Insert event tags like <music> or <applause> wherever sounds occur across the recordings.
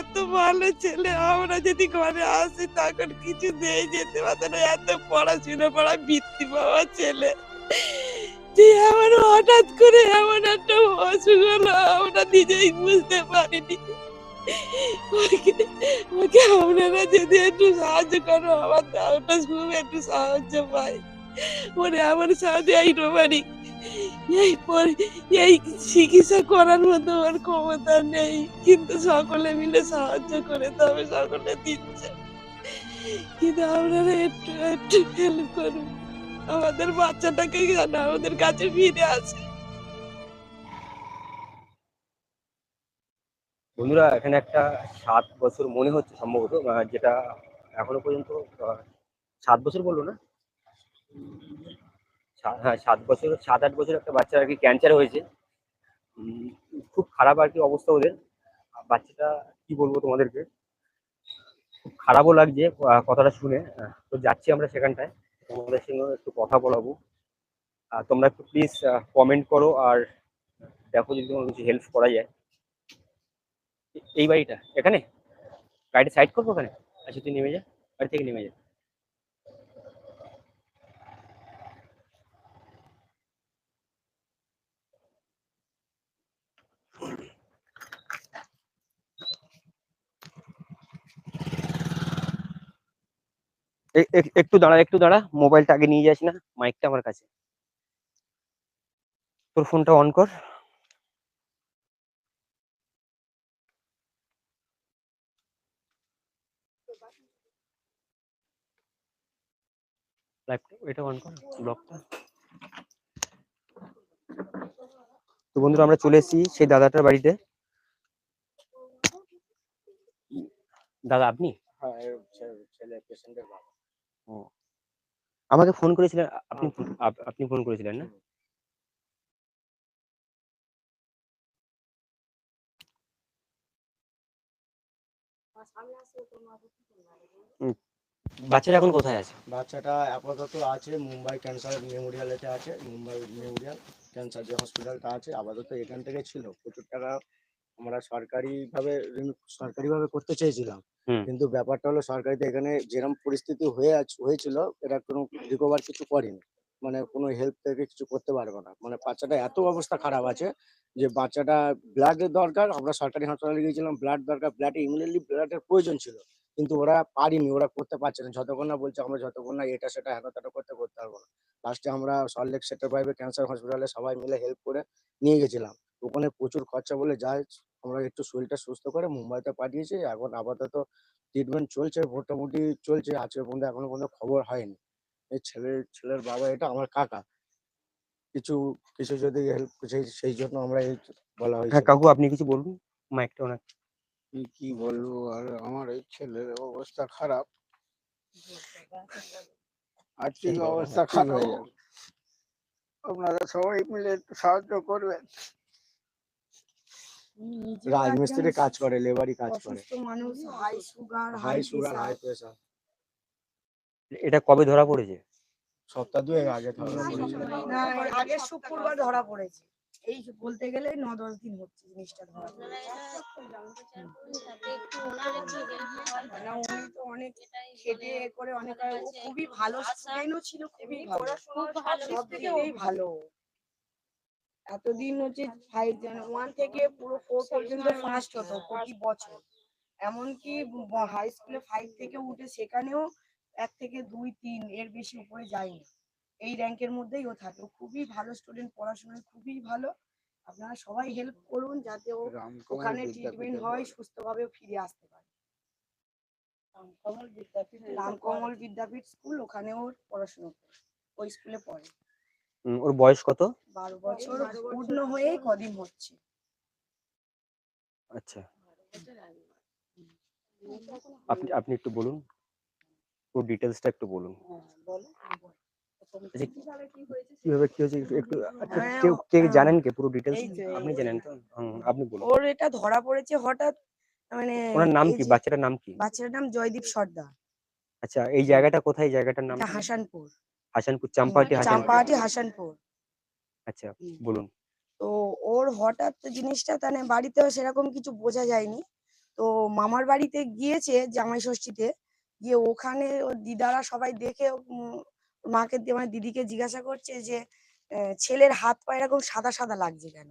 এত ভালো ছেলে। আমরা যদি ঘরে আসি, তখন কিছু দিয়ে যেতে পারতো না। এত পড়াশোনা পড়া বৃত্তি পাওয়া ছেলে। যে আমার হঠাৎ করে এমন একটা অসুখ হলো, আমরা নিজেই বুঝতে পারিনি। ওকে আপনারা যদি একটু সাহায্য করো, আমার দাওটা খুব একটু সাহায্য পাই ওরে আমার সাথে এই রোমারি এই পরে এই চিকিৎসা করার মতো ওর ক্ষমতা নেই। কিন্তু সকলে মিলে সাহায্য করে তবে সকলে দিচ্ছে। কিন্তু আপনারা একটু একটু হেল্প করুন। আমাদের বাচ্চাটাকে যেন আমাদের কাছে ফিরে আসে। বন্ধুরা, এখানে একটা সাত বছর মনে হচ্ছে সম্ভবত যেটা এখনও পর্যন্ত সাত বছর বলল না? হ্যাঁ সাত বছর, সাত আট বছর একটা বাচ্চার আর কি ক্যান্সার হয়েছে। খুব খারাপ আর কি অবস্থা ওদের। বাচ্চাটা কি বলব তোমাদেরকে? খুব খারাপও লাগছে কথাটা শুনে। তো যাচ্ছি আমরা সেখানটায়। তোমাদের সঙ্গে একটু কথা বলাবো। আর তোমরা একটু প্লিজ কমেন্ট করো আর দেখো যদি তোমার কিছু হেল্প করা যায়। এই বাড়িটা, এখানে? গাড়িটা সাইড করব ওখানে? আচ্ছা তুই নেমে যা, বাড়ি থেকে নেমে যা। একটু দাঁড়া একটু দাঁড়া। মোবাইলটা আগে নিয়ে যাস না, মাইকটা আমার কাছে। তোর ফোনটা অন কর। এটা অন কর ব্লগটা তো বন্ধুরা, আমরা চলে এসেছি সেই দাদাটার বাড়িতে। দাদা, আপনি? হ্যাঁ ছেলে পেশেন্টের বাবা। আমাকে ফোন করেছিলেন আপনি আপনি ফোন করেছিলেন না? বাচ্চাটা এখন কোথায় আছে? বাচ্চাটা আপাতত আছে মুম্বাই ক্যান্সার মেমোরিয়ালেতে আছে মুম্বাই মেমোরিয়াল ক্যান্সার যে হসপিটালটা আছে আপাতত এখান থেকে ছিল। প্রচুর টাকা আমরা সরকারিভাবে রিম- সরকারিভাবে করতে চেয়েছিলাম। কিন্তু ব্যাপারটা হলো সরকারিতে এখানে যেরকম পরিস্থিতি হয়ে আছ- হয়েছিল এরা কোনো রিকভার কিছু করেনি। মানে কোনো হেল্প থেকে কিছু করতে পারবে না। মানে বাচ্চাটা এত অবস্থা খারাপ আছে যে বাচ্চাটা ব্লাডের দরকার আমরা সরকারি হাসপাতালে গিয়েছিলাম ব্লাড দরকার ব্লাডে ইমিডিয়েটলি ব্লাডের প্রয়োজন ছিল। কিন্তু ওরা পারিনি ওরা করতে পারছে না। যতক্ষণ না বলছে আমরা যতক্ষণ না এটা সেটা হেন তেন করতে করতে পারব না। লাস্টে আমরা সল্টলেক সেক্টর ফাইভে ক্যান্সার হসপিটালে সবাই মিলে হেল্প করে নিয়ে গেছিলাম। ওখানে প্রচুর খরচা বলে যাই আমরা একটু শরীরটা সুস্থ করে মুম্বাইতে পাঠিয়েছি এখন আপাতত ট্রিটমেন্ট চলছে মোটামুটি চলছে আজকে পর্যন্ত এখনও পর্যন্ত খবর হয়নি। এই ছেলের ছেলের বাবা এটা আমার কাকা। কিছু কিছু যদি হেল্প সেই সেই জন্য আমরা এই বলা হয়েছে। হ্যাঁ কাকু আপনি কিছু বলুন মাইকটা ওনার। কি কি বলব আর আমার এই ছেলের অবস্থা খারাপ। আর্থিক অবস্থা খারাপ। হয়ে যাবে। আপনারা সবাই মিলে একটু সাহায্য করবেন। রাজমিস্ত্রি কাজ করে লেবারি কাজ করে। মানুষ high sugar high sugar high pressure এটা কবে ধরা পড়েছে? সপ্তাহ দুয়েক আগে ধরা পড়েছিল। না আগের শুক্রবার ধরা পড়েছে। এই বলতে গেলে ন দশ দিন হচ্ছে জিনিসটা ধরা। উনি তো অনেক খেটে করে অনেক খুবই ভালো স্টুডেন্টও ছিল খুবই ভালো। সব দিকেই ভালো। এতদিন হচ্ছে ফাইভ ওয়ান থেকে পুরো ফোর পর্যন্ত ফার্স্ট হতো প্রতি বছর। এমনকি হাই স্কুলে ফাইভ থেকে উঠে সেখানেও এক থেকে দুই তিন এর বেশি উপরে যায়নি। এই র্যাঙ্কের মধ্যেই ও থাকে। ও খুবই ভালো স্টুডেন্ট পড়াশোনায় খুবই ভালো। আপনারা সবাই হেল্প করুন যাতে ও ওখানে ট্রিটমেন্ট হয় সুস্থভাবে ফিরে আসতে পারে। রামকমল বিদ্যাপীঠ রামকমল বিদ্যাপীঠ স্কুল ওখানে ওর পড়াশোনা করে। ওই স্কুলে পড়ে। ওর বয়স কত? বারো বছর। পূর্ণ হয়ে কদিন হচ্ছে? আচ্ছা। আপনি আপনি একটু বলুন। পুরো ডিটেলসটা একটু বলুন। হ্যাঁ, আচ্ছা, কীভাবে কি হয়েছে? একটু- হ্যাঁ, কেউ কে হ্যাঁ। জানেন কে? পুরো ডিটেলস আপনি জানেন তো? আপনি বলুন। ওর এটা ধরা পড়েছে হঠাৎ মানে ওনার নাম কি? বাচ্চাটার নাম কি? বাচ্চাটার নাম জয়দীপ সর্দার। আচ্ছা এই জায়গাটা কোথায়? জায়গাটার নাম হাসানপুর। হাসানপুর চাম্পাহাটি চাম্পাহাটি হাসানপুর। আচ্ছা বলুন। তো ওর হঠাৎ জিনিসটা তাহলে বাড়িতেও সেরকম কিছু বোঝা যায়নি। তো মামার বাড়িতে গিয়েছে জামাই ষষ্ঠীতে। গিয়ে ওখানে ওর দিদারা সবাই দেখে মাকে মানে দিদিকে জিজ্ঞাসা করছে যে ছেলের হাত পা এরকম সাদা সাদা লাগছে কেন?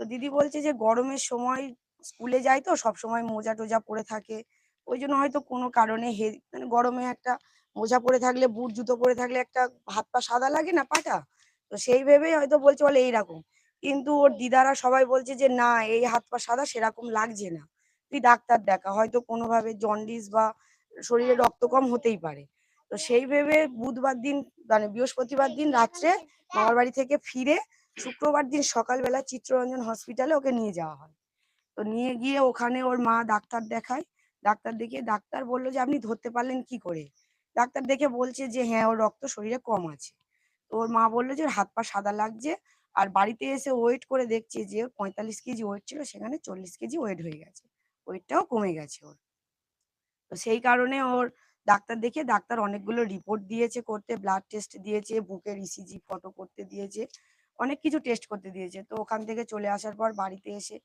তো দিদি বলছে যে গরমের সময় স্কুলে যায় তো সব সময় মোজা টোজা পরে থাকে। ওই জন্য হয়তো কোনো কারণে হে মানে গরমে একটা মোজা পরে থাকলে, বুট, জুতো পরে থাকলে একটা হাত পা সাদা লাগে না পাটা? তো সেই ভেবেই হয়তো বলছে, বলে এইরকম। কিন্তু ওর দিদারা সবাই বলছে যে, না, এই হাত পা সাদা, সেরকম লাগছে না। তুই ডাক্তার দেখা। হয়তো কোনোভাবে জন্ডিস বা শরীরে রক্ত কম হতেই পারে। তো সেই ভেবে বুধবার দিন মানে বৃহস্পতিবার দিন রাত্রে মামার বাড়ি থেকে ফিরে শুক্রবার দিন সকালবেলা চিত্তরঞ্জন হসপিটালে ওকে নিয়ে যাওয়া হয়। তো নিয়ে গিয়ে ওখানে ওর মা ডাক্তার দেখায়। ডাক্তার দেখিয়ে ডাক্তার বলল যে, আপনি ধরতে পারলেন কি করে? ডাক্তার দেখে বলছে যে হ্যাঁ ওর রক্ত শরীরে কম আছে। তো ওর মা বলল যে হাত পা সাদা লাগছে। আর বাড়িতে এসে ওয়েট করে দেখছে যে, পঁয়তাল্লিশ কেজি ওয়েট ছিল, সেখানে চল্লিশ কেজি ওয়েট হয়ে গেছে। ওয়েটটাও কমে গেছে ওর। তো সেই কারণে ওর ডাক্তার দেখে ডাক্তার অনেকগুলো রিপোর্ট দিয়েছে করতে, ব্লাড টেস্ট দিয়েছে, বুকের ইসিজি ফটো করতে দিয়েছে, অনেক কিছু টেস্ট করতে দিয়েছে। তো ওখান থেকে চলে আসার পর বাড়িতে এসে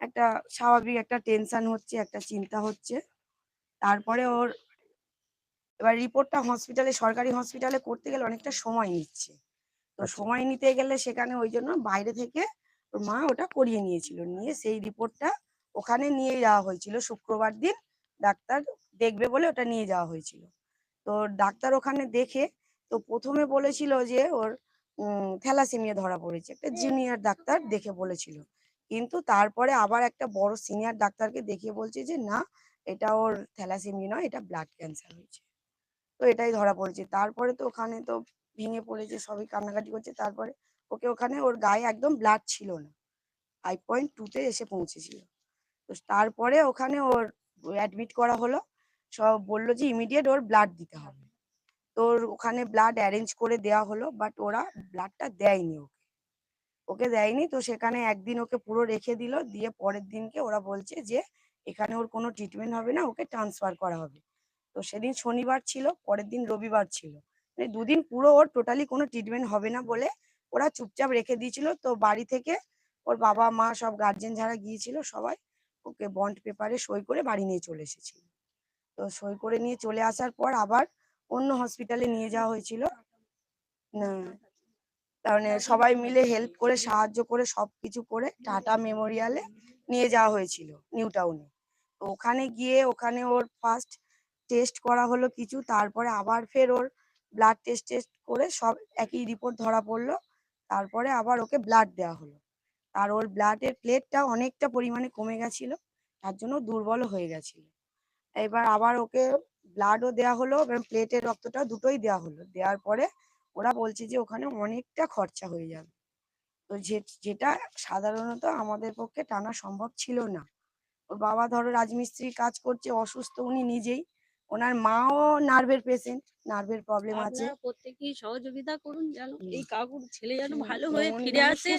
একটা স্বাভাবিক একটা টেনশন হচ্ছে, একটা চিন্তা হচ্ছে। তারপরে ওর এবার রিপোর্টটা হসপিটালে সরকারি হসপিটালে করতে গেলে অনেকটা সময় নিচ্ছে। তো আচ্ছা। সময় নিতে গেলে সেখানে ওই জন্য বাইরে থেকে ওর মা ওটা করিয়ে নিয়েছিল। নিয়ে সেই রিপোর্টটা ওখানে নিয়ে যাওয়া হয়েছিল। শুক্রবার দিন ডাক্তার দেখবে বলে ওটা নিয়ে যাওয়া হয়েছিল। তো ডাক্তার ওখানে দেখে তো প্রথমে বলেছিল যে ওর থ্যালাসেমিয়া ধরা পড়েছে। একটা জুনিয়র ডাক্তার দেখে বলেছিল। কিন্তু তারপরে আবার একটা বড় সিনিয়র ডাক্তারকে দেখিয়ে বলছে যে না এটা ওর থ্যালাসেমিয়া নয় এটা ব্লাড ক্যান্সার হয়েছে। তো এটাই ধরা পড়েছে। তারপরে তো ওখানে তো ভেঙে পড়েছে, সবই কান্নাকাটি করছে। তারপরে ওকে ওখানে ওর গায়ে একদম ব্লাড ছিল না। ফাইভ পয়েন্ট টুতে এসে পৌঁছেছিল। তো তারপরে ওখানে ওর অ্যাডমিট করা হলো। সব বলল যে ইমিডিয়েট ওর ব্লাড দিতে হবে। তো ওর ওখানে ব্লাড অ্যারেঞ্জ করে দেওয়া হলো বাট ওরা ব্লাডটা দেয়নি ওকে। ওকে দেয়নি, তো সেখানে একদিন ওকে পুরো রেখে দিল। দিয়ে পরের দিনকে ওরা বলছে যে এখানে ওর কোনো ট্রিটমেন্ট হবে না, ওকে ট্রান্সফার করা হবে। তো সেদিন শনিবার ছিল, পরের দিন রবিবার ছিল। মানে দুদিন পুরো ওর টোটালি কোনো ট্রিটমেন্ট হবে না বলে ওরা চুপচাপ রেখে দিয়েছিল। তো বাড়ি থেকে ওর বাবা, মা সব গার্জেন যারা গিয়েছিল সবাই ওকে বন্ড পেপারে সই করে বাড়ি নিয়ে চলে এসেছিল। তো সই করে নিয়ে চলে আসার পর আবার অন্য হসপিটালে নিয়ে যাওয়া হয়েছিল। কারণে সবাই মিলে হেল্প করে, সাহায্য করে সবকিছু করে টাটা মেমোরিয়ালে নিয়ে যাওয়া হয়েছিল নিউ টাউনে তো ওখানে গিয়ে, ওখানে ওর ফার্স্ট টেস্ট করা হলো কিছু, তারপরে আবার ফের ওর ব্লাড টেস্ট টেস্ট করে সব একই রিপোর্ট ধরা পড়ল। তারপরে আবার ওকে ব্লাড দেওয়া হলো। আর ওর ব্লাডের প্লেটটা অনেকটা পরিমাণে কমে গেছিল, তার জন্য দুর্বল হয়ে গেছিল। এবার আবার ওকে ব্লাডও দেওয়া হলো এবং প্লেটের রক্তটা দুটোই দেওয়া হলো। দেওয়ার পরে ওরা বলছে যে ওখানে অনেকটা খরচা হয়ে যাবে। তো যেটা সাধারণত আমাদের পক্ষে টানা সম্ভব ছিল না। ওর বাবা ধরো রাজমিস্ত্রির কাজ করছে, অসুস্থ উনি নিজেই। ওনার মাও নার্ভের পেশেন্ট নার্ভের প্রবলেম আছে। প্রত্যেকেই সহযোগিতা করুন যেন এই কাকুর ছেলে যেন ভালো হয়ে ফিরে আসে।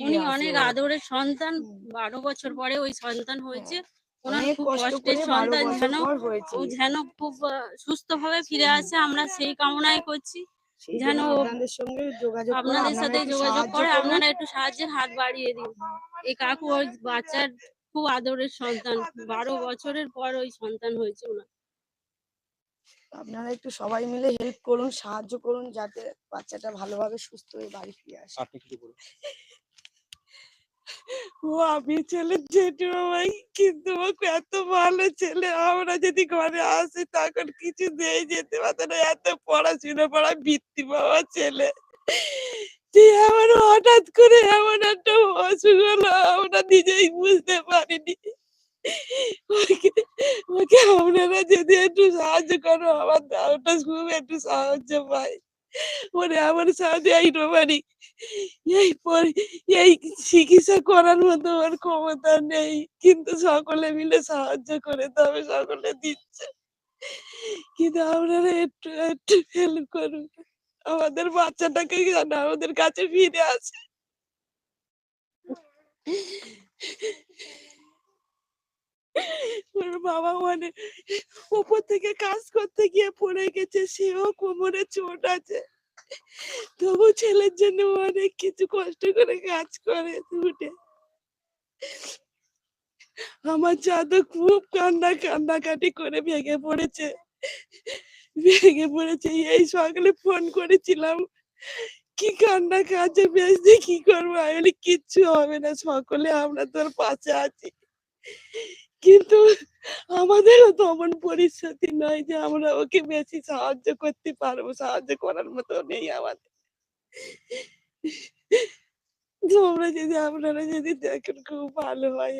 উনি অনেক আদরের সন্তান বারো বছর পরে ওই সন্তান হয়েছে। ওনার খুব কষ্টের সন্তান যেন খুব ফিরে। আসে। আমরা সেই কামনাই করছি। যেন আপনাদের সাথে যোগাযোগ করে আপনারা একটু সাহায্যের হাত বাড়িয়ে দিন। এই কাকু ওই বাচ্চার খুব আদরের সন্তান। বারো বছরের পর ওই সন্তান হয়েছে ওনার। আপনারা একটু সবাই মিলে হেল্প করুন সাহায্য করুন যাতে বাচ্চাটা ভালোভাবে সুস্থ হয়ে বাড়ি ফিরে আসে। আপনি কিছু বলুন। ও আমি ছেলে জেঠুমা ভাই কিন্তু এত ভালো ছেলে। আমরা যদি ঘরে আসি তখন কিছু দিয়ে যেতে পারতো না। এত পড়াশোনা পড়া বৃত্তি পাওয়া ছেলে। আমার হঠাৎ করে এমন একটা অসুখ হলো আমরা নিজেই বুঝতে পারিনি। ওকে আপনারা যদি একটু সাহায্য করো, আমার দাওটা খুব একটু সাহায্য পাই ওরে, আমার সাথে এইটা পারি এই পরে, এই চিকিৎসা করার মতো ওর ক্ষমতা নেই, কিন্তু সকলে মিলে সাহায্য করে তবে সকলে দিচ্ছে। কিন্তু আপনারা একটু একটু হেল্প করুন। আমাদের বাচ্চাটাকে যেন আমাদের কাছে ফিরে আসে। ওর বাবা মানে উপর থেকে কাজ করতে গিয়ে পড়ে গেছে, সেও কোমরে চোট আছে। তবু ছেলের জন্য অনেক কিছু কষ্ট করে কাজ করে উঠে। আমার তো খুব কান্না কান্নাকাটি করে ভেঙে পড়েছে। ভেঙে পড়েছে, এই সকালে ফোন করেছিলাম, কি কান্না কাছে বেশি কি করব? আমি কিচ্ছু হবে না, সকলে আমরা তোর পাশে আছি। কিন্তু আমাদেরও তো এমন পরিস্থিতি নয় যে আমরা ওকে বেশি সাহায্য করতে পারব সাহায্য করার মতো নেই আমাদের। তোমরা যদি আপনারা যদি দেখেন খুব ভালো হয়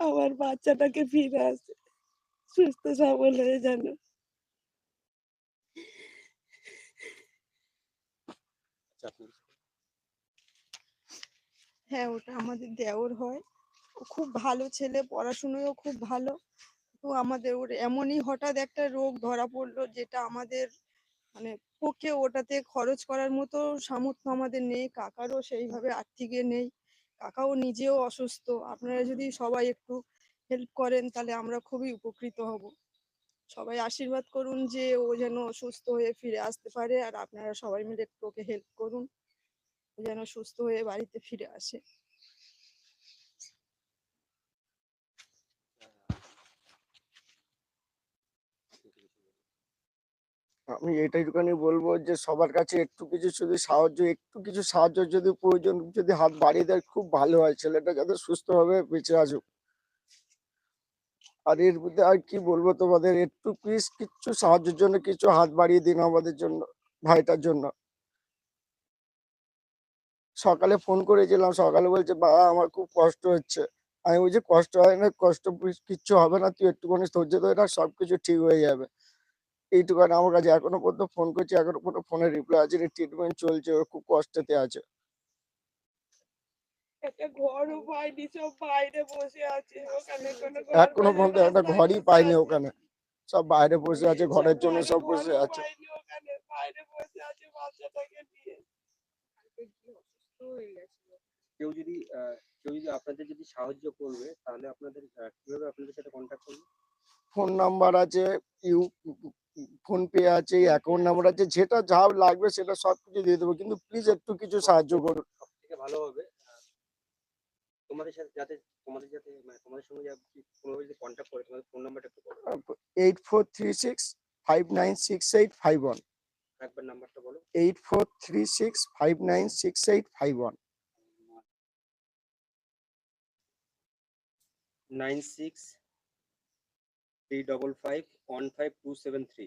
আমার বাচ্চাটাকে ফিরে আসে সুস্থ সবল হয়ে জানো হ্যাঁ ওটা আমাদের দেওর হয়। খুব ভালো ছেলে, পড়াশুনোয়ও খুব ভালো। তো আমাদের ওর এমনই হঠাৎ একটা রোগ ধরা পড়ল যেটা আমাদের মানে পক্ষে ওটাতে খরচ করার মতো সামর্থ্য আমাদের নেই। কাকারও সেইভাবে আর্থিকে নেই। কাকাও নিজেও অসুস্থ। আপনারা যদি সবাই একটু হেল্প করেন তাহলে আমরা খুবই উপকৃত হব। সবাই আশীর্বাদ করুন যে ও যেন সুস্থ হয়ে ফিরে আসতে পারে। আর আপনারা সবাই মিলে একটু ওকে হেল্প করুন। ও যেন সুস্থ হয়ে বাড়িতে ফিরে আসে। আমি এটাইটুখানি বলব যে সবার কাছে একটু কিছু যদি সাহায্য, একটু কিছু সাহায্য যদি প্রয়োজন, যদি হাত বাড়িয়ে দেয়, খুব ভালো হয়। ছেলেটা যাতে সুস্থভাবে বেঁচে আসুক। আর এর মধ্যে আর কি বলব তোমাদের, একটু প্লিজ কিচ্ছু সাহায্যের জন্য কিছু হাত বাড়িয়ে দিন আমাদের জন্য, ভাইটার জন্য। সকালে ফোন করেছিলাম, সকালে বলছে, বাবা, আমার খুব কষ্ট হচ্ছে। আমি বলছি, কষ্ট হয় না, কষ্ট কিচ্ছু হবে না, তুই একটুখানি ধৈর্য ধরে রাখ, সবকিছু ঠিক হয়ে যাবে। এইটুখানি আমার কাছে এখনও পর্যন্ত ফোন করছি এখনও পর্যন্ত ফোনের রিপ্লাই আছে ট্রিটমেন্ট চলছে ও খুব কষ্টেতে আছে। এখনও পর্যন্ত একটা ঘরই পাইনি ওখানে। সব বাইরে বসে আছে ঘরের জন্য সব বসে আছে। পাইনি ওখানে, বাইরে বসে আছে বাচ্চাটাকে নিয়ে। কেউ যদি আহ, কেউ যদি আপনাদের যদি সাহায্য করবে তাহলে আপনাদের কীভাবে আপনাদের সাথে কন্ট্যাক্ট করবে? ফোন নাম্বার আছে ইউ ফোন পে আছে অ্যাকাউন্ট নাম্বার আছে যেটা যা লাগবে সেটা সব কিছু দিয়ে দেবো। কিন্তু প্লিজ একটু কিছু সাহায্য করুন। ভালো হবে তোমাদের সাথে যাতে তোমাদের যাতে মানে তোমাদের সঙ্গে যদি কন্ট্যাক্ট করে তোমাদের ফোন নাম্বারটা একটু বলো। Eight four three six five nine six eight five one একবার নাম্বারটা বলো। Eight four three six five nine six eight five one nine six three double five one five two seven three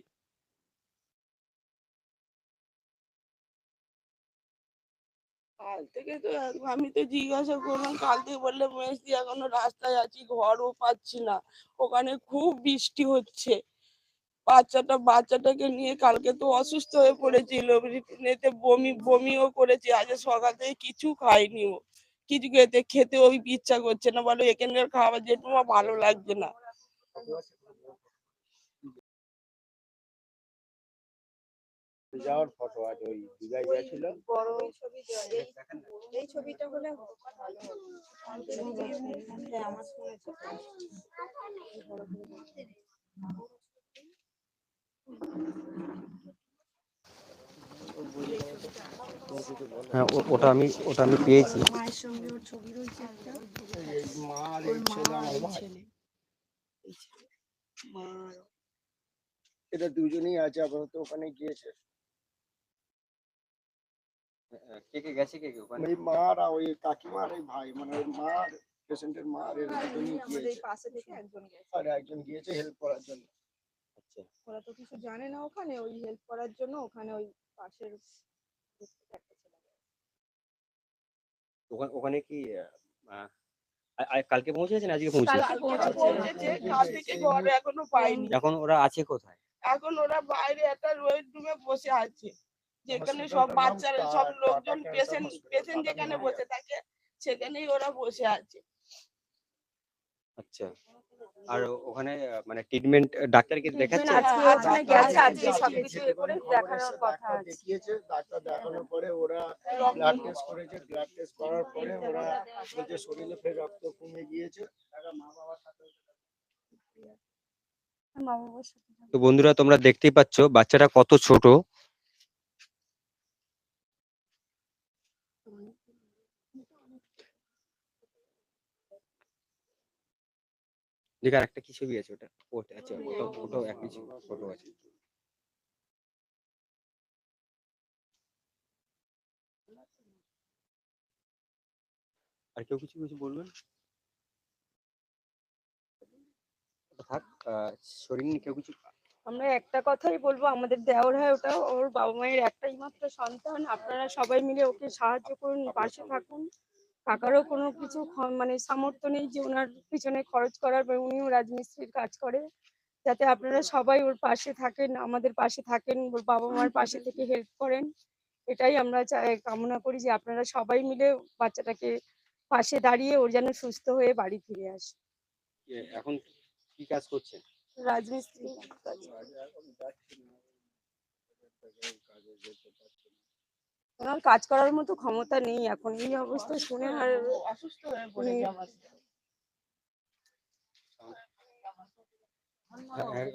কাল থেকে তো আমি তো জিজ্ঞাসা করলাম, কাল থেকে বললে রাস্তায় আছি, ঘরও পাচ্ছি না। ওখানে খুব বৃষ্টি হচ্ছে। বাচ্চাটা বাচ্চাটাকে নিয়ে কালকে তো অসুস্থ হয়ে পড়েছিল। এতে বমি বমিও করেছে। আজ সকাল থেকে কিছু খায়নি ও। কিছু খেতে খেতে ওই ইচ্ছা করছে না। বলো এখানকার খাবার যেটুকু ভালো লাগছে না। যাওয়ার ফটো আছে ওই দিঘায় গেছিল বড় ছবি এই ছবিটা হলে হ্যাঁ আমার হ্যাঁ ওটা আমি ওটা আমি পেয়েছি। মায়ের সঙ্গে ওর ছবি রয়েছে একটা। মা ছেলে। মা এটা দুজনেই আছে আপাতত ওখানে গিয়েছে। কে কে গেছে কে কে ওখানে? ওই মা আর ওই কাকিমা আর ওই ভাই মানে ওই মা আর পেশেন্টের মা আর গিয়েছে। পাশে থেকে একজন গেছে। আর একজন গিয়েছে হেল্প করার জন্য। আচ্ছা। ওরা তো কিছু জানে না ওখানে ওই হেল্প করার জন্য ওখানে ওই পাশের। ওখানে ওখানে কি কালকে পৌঁছেছেন আজকে পৌঁছেছে? কাল থেকে ঘরে এখনও পাইনি। এখন ওরা আছে কোথায়? এখন ওরা বাইরে একটা রোহিত রুমে বসে আছে। যেখানে সব বাচ্চারা সব লোকজন পেশেন্ট পেশেন্ট যেখানে বসে থাকে সেখানেই ওরা বসে আছে। আচ্ছা। আর ওখানে মানে ট্রিটমেন্ট ডাক্তারকে দেখাচ্ছে? আজকে হ্যাঁ, ডাক্তার গেছে আজকে সবকিছু করে দেখানোর কথা ডাক্তার আছে। দেখিয়েছে ডাক্তার দেখানোর পরে ওরা ব্লাড টেস্ট করেছে ব্লাড টেস্ট করার পরে ওরা বলছে শরীরে ফের রক্ত কমে গিয়েছে। মা বাবার সাথে। তো বন্ধুরা তোমরা দেখতেই পাচ্ছ বাচ্চাটা কত ছোট দেখে আর একটা কি ছবি আছে ওটা? ওটা আছে ওটা ওটাও একই ফটো আছে। আর কেউ কিছু কিছু বলবেন? থাক আহ, শরীর নিয়ে কেউ কিছু? আমরা একটা কথাই বলব আমাদের দেওর হয় ওটা ওর বাবা মায়ের একটাই মাত্র সন্তান। আপনারা সবাই মিলে ওকে সাহায্য করুন পাশে থাকুন। কাকারও কোনো কিছু মানে সামর্থ্য নেই যে ওনার পিছনে খরচ করার বা উনিও রাজমিস্ত্রির কাজ করে। যাতে আপনারা সবাই ওর পাশে থাকেন আমাদের পাশে থাকেন ওর বাবা মার পাশে থেকে হেল্প করেন। এটাই আমরা চাই কামনা করি যে আপনারা সবাই মিলে বাচ্চাটাকে পাশে দাঁড়িয়ে ওর যেন সুস্থ হয়ে বাড়ি ফিরে আসে। এখন কি কাজ করছেন? রাজমিস্ত্রি। কাজ ওনার কাজ করার মতো ক্ষমতা নেই এখন এই অবস্থা শুনে আর অসুস্থ হয়ে পড়ে হ্যাঁ, হ্যাঁ,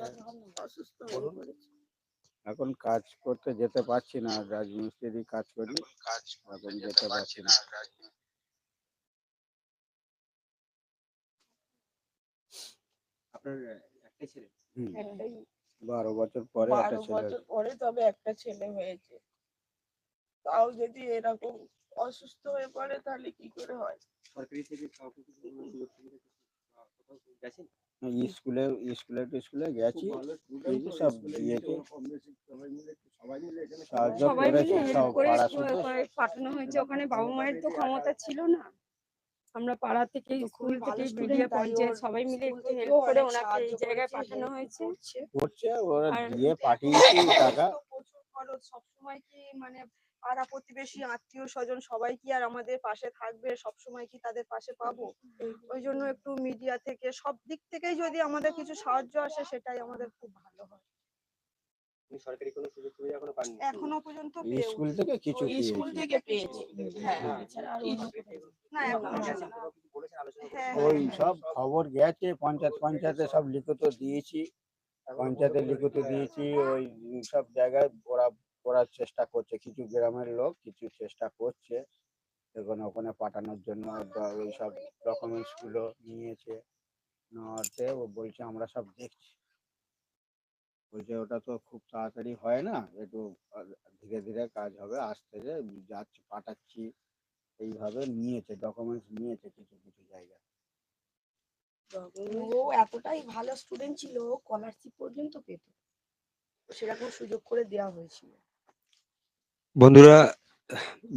অসুস্থ হয়ে পড়েছে। এখন কাজ করতে যেতে পারছি না রাজমিস্ত্রি কাজ করি এখন যেতে পারছি না বারো বছর পরে একটা বারো বছর পরে তবে একটা ছেলে হয়েছে। তাও যদি এরকম অসুস্থ হয়ে পড়ে তাহলে কি করে হয়? সরকারি থেকে কাউকে কিছু সুযোগ সুবিধা কিছু গেছেন? স্কুলে স্কুলে স্কুলে গেছি। সব ইয়েতে সাহায্য সবাই করেছে মিলে সব হেল্প করে পাড়া স্কুলে শুদ্ধ করে পাঠানো হয়েছে। ওখানে বাবা মায়ের তো ক্ষমতা ছিল না। আমরা পাড়া থেকে স্কুল থেকে পঞ্চায়েত সবাই মিলে একটু হেল্প করে ওনাকে এই জায়গায় পাঠানো হয়েছে। করছে। করছে ওরা দিয়ে পাঠিয়েছি টাকা। প্রচুর খরচ সবসময় কি মানে পাড়া প্রতিবেশী আত্মীয় স্বজন সবাই কি আর আমাদের পাশে থাকবে? সবসময় কি তাদের পাশে পাবো? ওই জন্য একটু মিডিয়া থেকে সব দিক থেকেই যদি আমাদের কিছু সাহায্য আসে সেটাই আমাদের খুব ভালো হয়। আপনি সরকারি কোনো সুযোগ সুবিধা এখনও পাননি? এখনও পর্যন্ত স্কুল থেকে কিছু স্কুল থেকে পেয়েছে। এছাড়া আর অন্য না এখন বলেছেন, না। কোথাও কিছু বলেছেন, আলোচনা করেছেন? ওই সব খবর গেছে পঞ্চায়েত পঞ্চায়েতে সব লিখিত দিয়েছি। পঞ্চায়েতে লিখিত দিয়েছি ওই সব জায়গায় ওরা করার চেষ্টা করছে। কিছু গ্রামের লোক কিছু চেষ্টা করছে। এখন ওখানে পাঠানোর জন্য বা- ওই সব ডকুমেন্টসগুলো নিয়েছে। নেওয়াতে ও বলছে, আমরা সব দেখছি। বলছে, ওটা তো খুব তাড়াতাড়ি হয় না। একটু ধীরে ধীরে কাজ হবে। আসতে যে যাচ্ছি, পাঠাচ্ছি। এইভাবে নিয়েছে ডকুমেন্টস নিয়েছে কিছু কিছু জায়গায় ও এতটাই ভালো স্টুডেন্ট ছিল স্কলারশিপ পর্যন্ত পেত। সেরকম সুযোগ করে দেওয়া হয়েছিল। বন্ধুরা,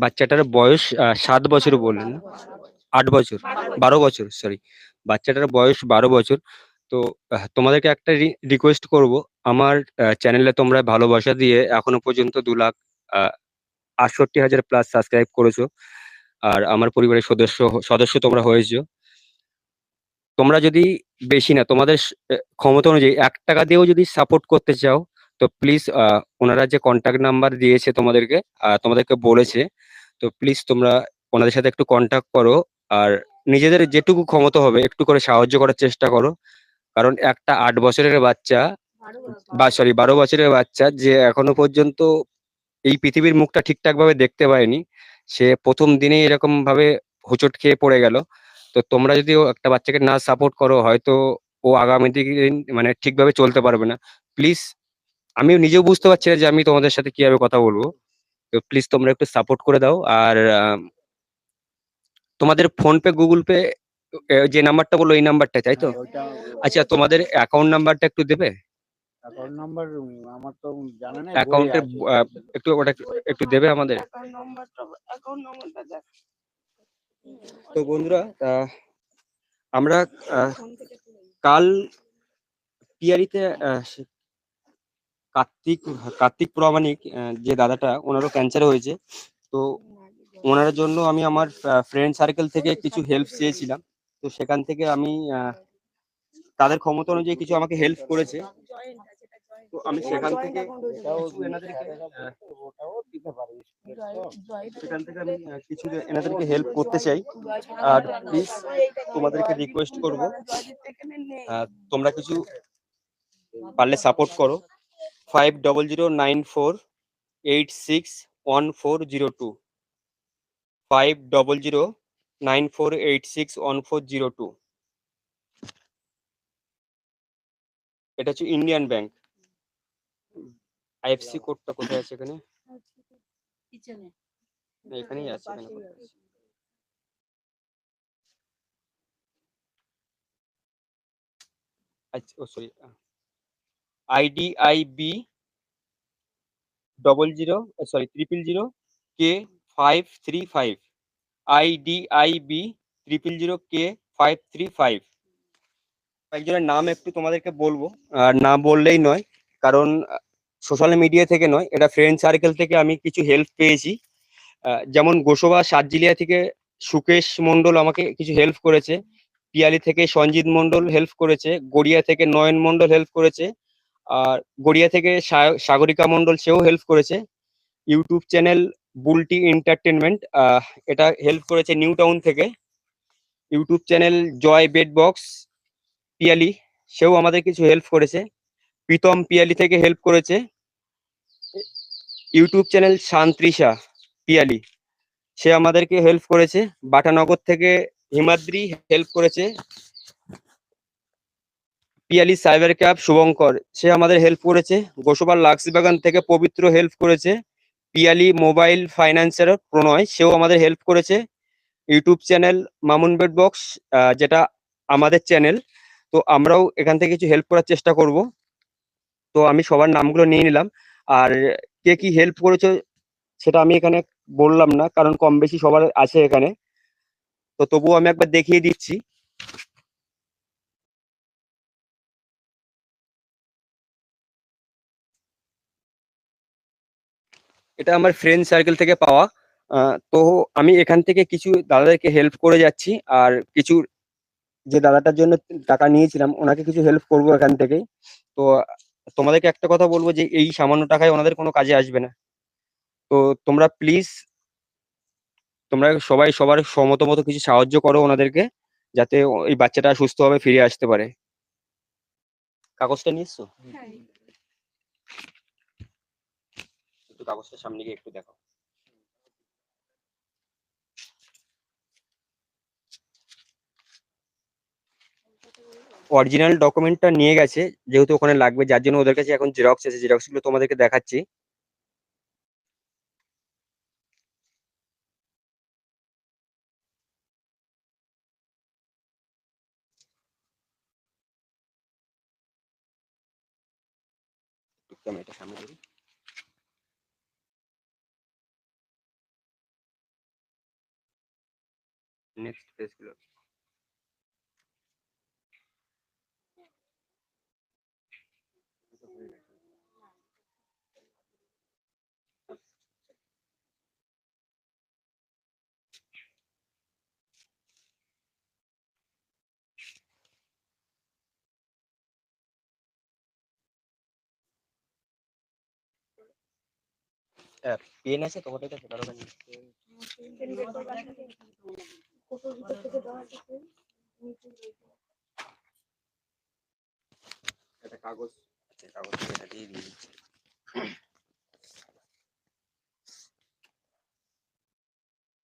বাচ্চাটার বয়স সাত বছর বললেন আট বছর, বারো বছর সরি বাচ্চাটার বয়স বারো বছর। তো তোমাদেরকে একটা রিকোয়েস্ট করব। আমার চ্যানেলে তোমরা ভালোবাসা দিয়ে এখনও পর্যন্ত দু লাখ আটষট্টি হাজার প্লাস সাবস্ক্রাইব করেছ। আর আমার পরিবারের সদস্য সদস্য তোমরা হয়েছো। তোমরা যদি বেশি না, তোমাদের ক্ষমতা অনুযায়ী এক টাকা দিয়েও যদি সাপোর্ট করতে চাও তো প্লিজ ওনারা যে কন্ট্যাক্ট নাম্বার দিয়েছে তোমাদেরকে তোমাদেরকে বলেছে তো প্লিজ তোমরা ওনাদের সাথে একটু কন্ট্যাক্ট করো আর নিজেদের যেটুকু ক্ষমতা হবে একটু করে সাহায্য করার চেষ্টা করো। কারণ একটা আট বছরের বাচ্চা বা সরি বারো বছরের বাচ্চা যে এখনও পর্যন্ত এই পৃথিবীর মুখটা ঠিকঠাক ভাবে দেখতে পায়নি সে প্রথম দিনেই এরকম ভাবে হোঁচট খেয়ে পড়ে গেল। তো তোমরা যদি একটা বাচ্চাকে না সাপোর্ট করো হয়তো ও আগামী দিন মানে ঠিকভাবে চলতে পারবে না। প্লিজ আমিও নিজেও বুঝতে পারছি না যে আমি তোমাদের সাথে কীভাবে কথা বলব। তো প্লিজ তোমরা একটু সাপোর্ট করে দাও। আর তোমাদের ফোন পে গুগল পে যে নাম্বারটা বলল এই নাম্বারটা তাই তো? হ্যাঁ, আচ্ছা তোমাদের অ্যাকাউন্ট নাম্বারটা একটু দেবে? অ্যাকাউন্ট নাম্বার আমার তো জানা নেই বই অ্যাকাউন্টের একটু ওটা একটু দেবে আমাদের? অ্যাকাউন্ট নম্বরটা তো বন্ধুরা আহ, আমরা কাল পিয়ারিতে কার্তিক কার্তিক প্রামাণিক যে দাদাটা, ওনারও ক্যান্সার হয়েছে। তো ওনার জন্য আমি আমার ফ্রেন্ড সার্কেল থেকে কিছু হেল্প চেয়েছিলাম। তো সেখান থেকে আমি তাদের ক্ষমতা অনুযায়ী কিছু আমাকে হেল্প করেছে। তো আমি সেখান থেকে সেখান থেকে আমি কিছু এনাদেরকে হেল্প করতে চাই। আর প্লিজ তোমাদেরকে রিকোয়েস্ট করব। তোমরা কিছু পারলে সাপোর্ট করো। Five double zero nine four eight six one four zero two five double zero nine four eight six one four zero two এটা হচ্ছে ইন্ডিয়ান ব্যাংক আইএফসি কোডটা কোথায় আছে এখানে? এখানেই আছে এখানে? আচ্ছা ও sorry IDIB double zero sorry triple zero K five three five IDIB triple zero K five three five একজনের নাম একটু তোমাদেরকে বলব, আর না বললেই নয়, কারণ সোশ্যাল মিডিয়া থেকে নয়, এটা ফ্রেন্ড সার্কেল থেকে আমি কিছু হেল্প পেয়েছি। যেমন গোসবা সাতজিলিয়া থেকে সুকেশ মন্ডল আমাকে কিছু হেল্প করেছে, পিয়ালি থেকে সঞ্জিত মন্ডল হেল্প করেছে, গড়িয়া থেকে নয়ন মন্ডল হেল্প করেছে আর গড়িয়া থেকে সাগরিকা মন্ডল সেও হেল্প করেছে। ইউটিউব চ্যানেল বুলটি এন্টারটেনমেন্ট এটা হেল্প করেছে নিউ টাউন থেকে। YouTube channel Joy bed box Piyali, সেও আমাদের কিছু হেল্প করেছে। প্রীতম পিয়ালি থেকে হেল্প করেছে। ইউটিউব চ্যানেল শান্ত্রিষা পিয়ালি, সে আমাদেরকে হেল্প করেছে। বাটানগর থেকে হিমাদ্রি হেল্প করেছে। পিয়ালি সাইবার ক্যাব শুভঙ্কর, সে আমাদের হেল্প করেছে। গোসবার লাক্সি বাগান থেকে পবিত্র হেল্প করেছে। পিয়ালি মোবাইল ফাইন্যান্সের প্রণয়, সেও আমাদের হেল্প করেছে। YouTube channel Mamun bed box যেটা আমাদের চ্যানেল। তো আমরাও এখান থেকে কিছু হেল্প করার চেষ্টা করব। তো আমি সবার নামগুলো নিয়ে নিলাম। আর কে কি হেল্প করেছে সেটা আমি এখানে বললাম না, কারণ কম বেশি সবার আছে এখানে। তো তবুও আমি একবার দেখিয়ে দিচ্ছি। এটা আমার ফ্রেন্ড সার্কেল থেকে পাওয়া। তো আমি এখান থেকে কিছু দাদাদেরকে হেল্প করে যাচ্ছি আর কিছু যে দাদাটার জন্য টাকা নিয়েছিলাম, ওনাকে কিছু হেল্প করব এখান থেকেই। তো তোমাদেরকে একটা কথা বলব যে, এই সামান্য টাকায় ওনাদের কোনো কাজে আসবে না। তো তোমরা প্লিজ তোমরা সবাই সবার সমত মতো কিছু সাহায্য করো ওনাদেরকে, যাতে এই বাচ্চাটা সুস্থভাবে ফিরে আসতে পারে। কাগজটা নিয়ে এসছো একটু কাগজটা সামনে গিয়ে একটু দেখো অরিজিনাল ডকুমেন্টটা নিয়ে গেছে, যেহেতু ওখানে লাগবে, যার জন্য ওদের কাছে এখন জেরক্স আছে জেরক্সগুলো তোমাদেরকে দেখাচ্ছি। ক্যামেরাটা সামনে ধরি নেক্সট পেজগুলো পেন আছে তোমার কাছে কারও কাগজ কাগজ এটা দিয়ে দিয়ে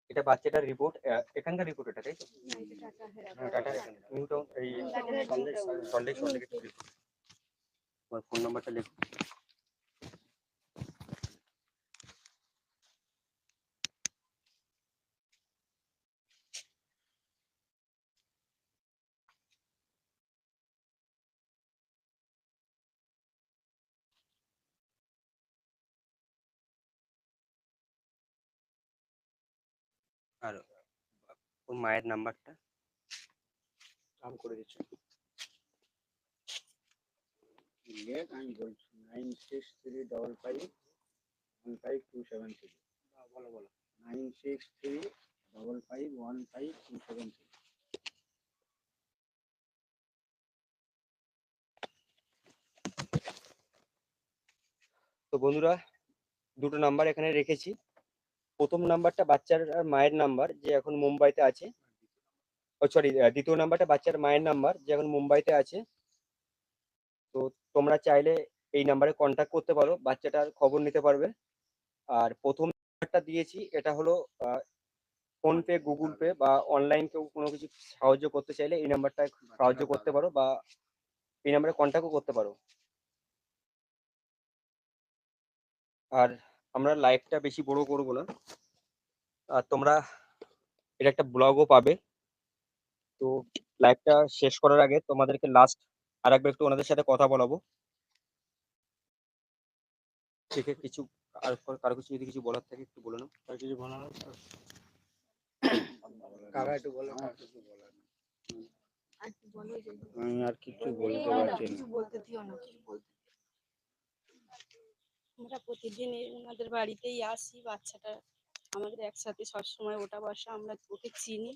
এটা বাচ্চাটার রিপোর্ট এখানকার রিপোর্ট এটা তাই তো হ্যাঁ, টাটা নিউ টাউন এই সল্লেক ফোন নাম্বারটা লিখো আর ওর মায়ের নাম্বারটা? কাম করে দিচ্ছি। লেখ আমি বলছি nine six three double five one five two seven three বলো বলো। Nine six three double five one five two seven three তো বন্ধুরা দুটো নাম্বার এখানে রেখেছি। প্রথম নাম্বারটা বাচ্চার মায়ের নাম্বার, যে এখন মুম্বাইতে আছে। ও সরি দ্বিতীয় নাম্বারটা বাচ্চার মায়ের নাম্বার, যে এখন মুম্বাইতে আছে। তো তোমরা চাইলে এই নাম্বারে কন্ট্যাক্ট করতে পারো, বাচ্চাটার খবর নিতে পারবে। আর প্রথম নাম্বারটা দিয়েছি, এটা হলো ফোনপে, গুগল পে বা অনলাইন কেউ কোনো কিছু সাহায্য করতে চাইলে এই নাম্বারটায় সাহায্য করতে পারো বা এই নাম্বারে কন্ট্যাক্টও করতে পারো। আর আমরা লাইভটা বেশি বড় করব না। আর তোমরা এটা একটা ব্লগও পাবে। তো লাইভটা শেষ করার আগে তোমাদেরকে লাস্ট আর একবার একটু ওনাদের সাথে কথা বলাবো। থেকে কিছু আর কারও কিছু যদি কিছু বলার থাকে একটু বলে নাও। আর কিছু বলার আছে? <coughs> একটু বলো? কিছু বলার আমি আর কিছু বলতে পারছি না কিছু বলতে দিও না কিছু বলতে আমরা প্রতিদিন ওনাদের বাড়িতেই আসি, বাচ্চাটা আমাদের একসাথে সবসময় ওটা বসা আমরা ওকে চিনি,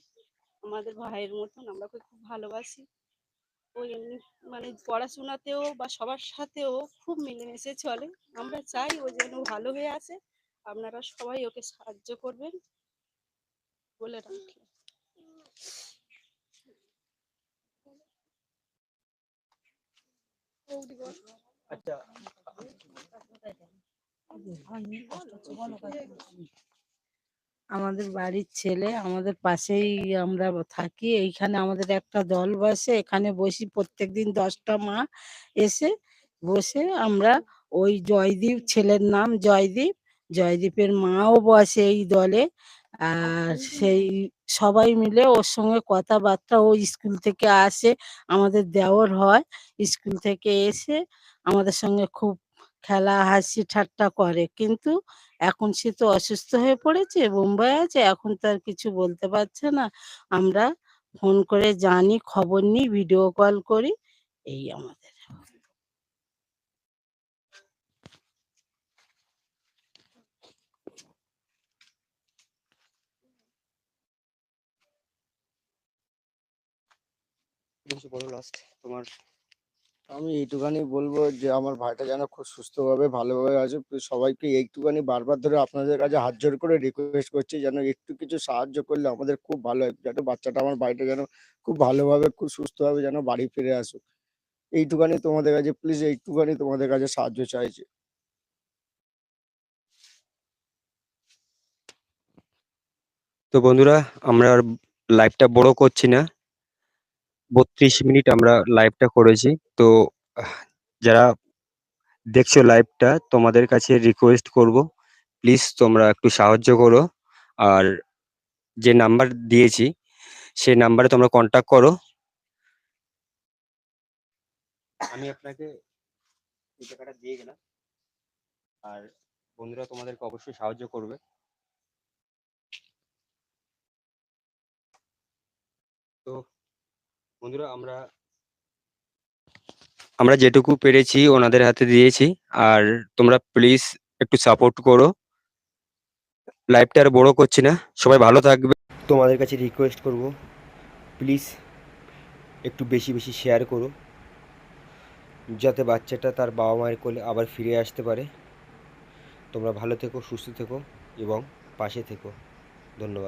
আমাদের ভাইয়ের মতন আমরা ওকে খুব ভালোবাসি। ও এমনি মানে পড়াশোনাতেও বা সবার সাথেও খুব মিলেমিশে চলে। আমরা চাই ও যেন ভালো হয়ে আসে। আপনারা সবাই ওকে সাহায্য করবেন বলে রাখি আচ্ছা। আমাদের বাড়ির ছেলে আমাদের পাশেই আমরা থাকি, এইখানে আমাদের একটা দল বসে, এখানে বসি প্রত্যেকদিন দশটা মা এসে বসে আমরা ওই জয়দীপ ছেলের নাম জয়দীপ, জয়দীপের মাও বসে এই দলে, আর সেই সবাই মিলে ওর সঙ্গে কথাবার্তা, ও স্কুল থেকে আসে, আমাদের দেওর হয়, স্কুল থেকে এসে আমাদের সঙ্গে খুব খেলা, হাসি, ঠাট্টা করে। কিন্তু এখন সে তো অসুস্থ হয়ে পড়েছে বোম্বাই আছে, এখন তার কিছু বলতে পারছে না। আমরা ফোন করে জানি, খবর নিই ভিডিও কল করি, এই আমাদের। তোমার আমি এইটুখানি বলব যে, আমার ভাইটা যেন খুব সুস্থভাবে, ভালোভাবে আছে। সবাইকে এইটুখানি বারবার ধরে আপনাদের কাছে হাত জোর করে রিকোয়েস্ট করছি যেন একটু কিছু সাহায্য করলে আমাদের খুব ভালো হয়, যাতে বাচ্চাটা আমার ভাইটা যেন খুব ভালোভাবে, খুব সুস্থভাবে যেন বাড়ি ফিরে আসুক। এইটুখানি তোমাদের কাছে, প্লিজ এইটুখানি তোমাদের কাছে সাহায্য চাইছি। তো বন্ধুরা, আমরা লাইভটা বড় করছি না। বত্রিশ মিনিট আমরা লাইভটা করেছি। তো যারা দেখছ লাইভটা তোমাদের কাছে রিকোয়েস্ট করব। প্লিজ তোমরা একটু সাহায্য করো। আর যে নাম্বার দিয়েছি, সেই নাম্বারে তোমরা কন্ট্যাক্ট করো। আমি আপনাকে টাকাটা দিয়ে গেলাম। আর বন্ধুরা তোমাদেরকে অবশ্যই সাহায্য করবে। তো বন্ধুরা, আমরা আমরা যেটুকু পেরেছি ওনাদের হাতে দিয়েছি। আর তোমরা প্লিজ একটু সাপোর্ট করো। লাইভটা আর বড় করছি না। সবাই ভালো থাকবে। তোমাদের কাছে রিকোয়েস্ট করব। প্লিজ একটু বেশি বেশি শেয়ার করো। যাতে বাচ্চাটা তার বাবা মায়ের কোলে আবার ফিরে আসতে পারে। তোমরা ভালো থেকো, সুস্থ থেকো এবং পাশে থেকো। ধন্যবাদ।